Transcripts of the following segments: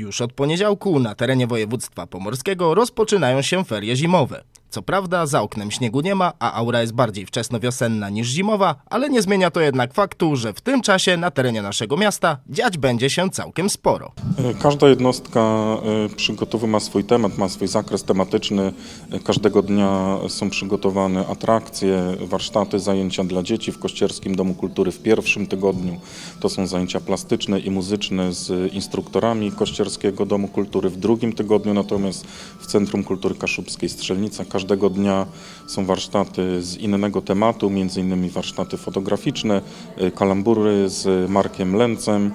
Już od poniedziałku na terenie województwa pomorskiego rozpoczynają się ferie zimowe. Co prawda za oknem śniegu nie ma, a aura jest bardziej wczesnowiosenna niż zimowa, ale nie zmienia to jednak faktu, że w tym czasie na terenie naszego miasta dziać będzie się całkiem sporo. E, Każda jednostka e, przygotowy ma swój temat, ma swój zakres tematyczny. E, Każdego dnia są przygotowane atrakcje, warsztaty, zajęcia dla dzieci w Kościerskim Domu Kultury w pierwszym tygodniu. To są zajęcia plastyczne i muzyczne z instruktorami Kościerskiego Domu Kultury w drugim tygodniu, natomiast w Centrum Kultury Kaszubskiej Strzelnica każdego dnia są warsztaty z innego tematu, między innymi warsztaty fotograficzne, e, kalambury z Markiem Lencem.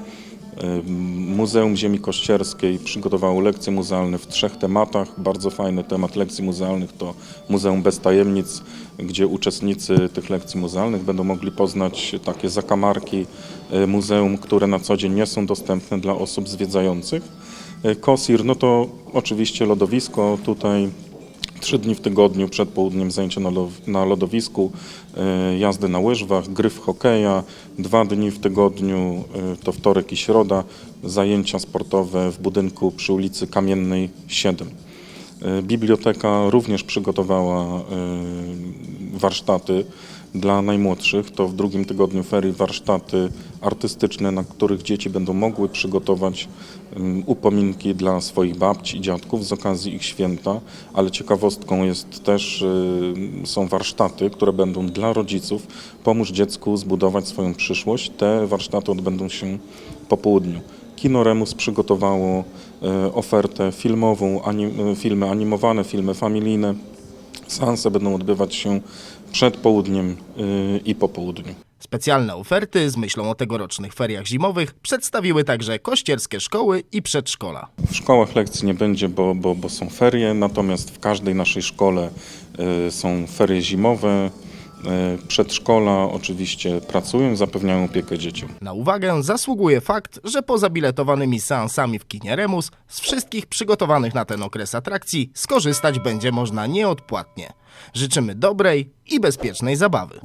Muzeum Ziemi Kościerskiej przygotowało lekcje muzealne w trzech tematach. Bardzo fajny temat lekcji muzealnych to Muzeum Bez Tajemnic, gdzie uczestnicy tych lekcji muzealnych będą mogli poznać takie zakamarki e, muzeum, które na co dzień nie są dostępne dla osób zwiedzających. Kosir, no to oczywiście lodowisko tutaj Trzy dni w tygodniu przed południem zajęcia na, lo- na lodowisku, e, jazdy na łyżwach, gry w hokeja. Dwa dni w tygodniu, e, to wtorek i środa, zajęcia sportowe w budynku przy ulicy Kamiennej 7. E, Biblioteka również przygotowała warsztaty dla najmłodszych. To w drugim tygodniu ferii warsztaty artystyczne, na których dzieci będą mogły przygotować upominki dla swoich babci i dziadków z okazji ich święta, ale ciekawostką jest też, y, są warsztaty, które będą dla rodziców pomóż dziecku zbudować swoją przyszłość. Te warsztaty odbędą się po południu. Kino Remus przygotowało e, ofertę filmową, anim, e, filmy animowane, filmy familijne. Seanse będą odbywać się przed południem y, i po południu. Specjalne oferty z myślą o tegorocznych feriach zimowych przedstawiły także kościerskie szkoły i przedszkola. W szkołach lekcji nie będzie, bo, bo, bo są ferie, natomiast w każdej naszej szkole y, są ferie zimowe. Y, Przedszkola oczywiście pracują, zapewniają opiekę dzieciom. Na uwagę zasługuje fakt, że poza biletowanymi seansami w kinie Remus, z wszystkich przygotowanych na ten okres atrakcji skorzystać będzie można nieodpłatnie. Życzymy dobrej i bezpiecznej zabawy.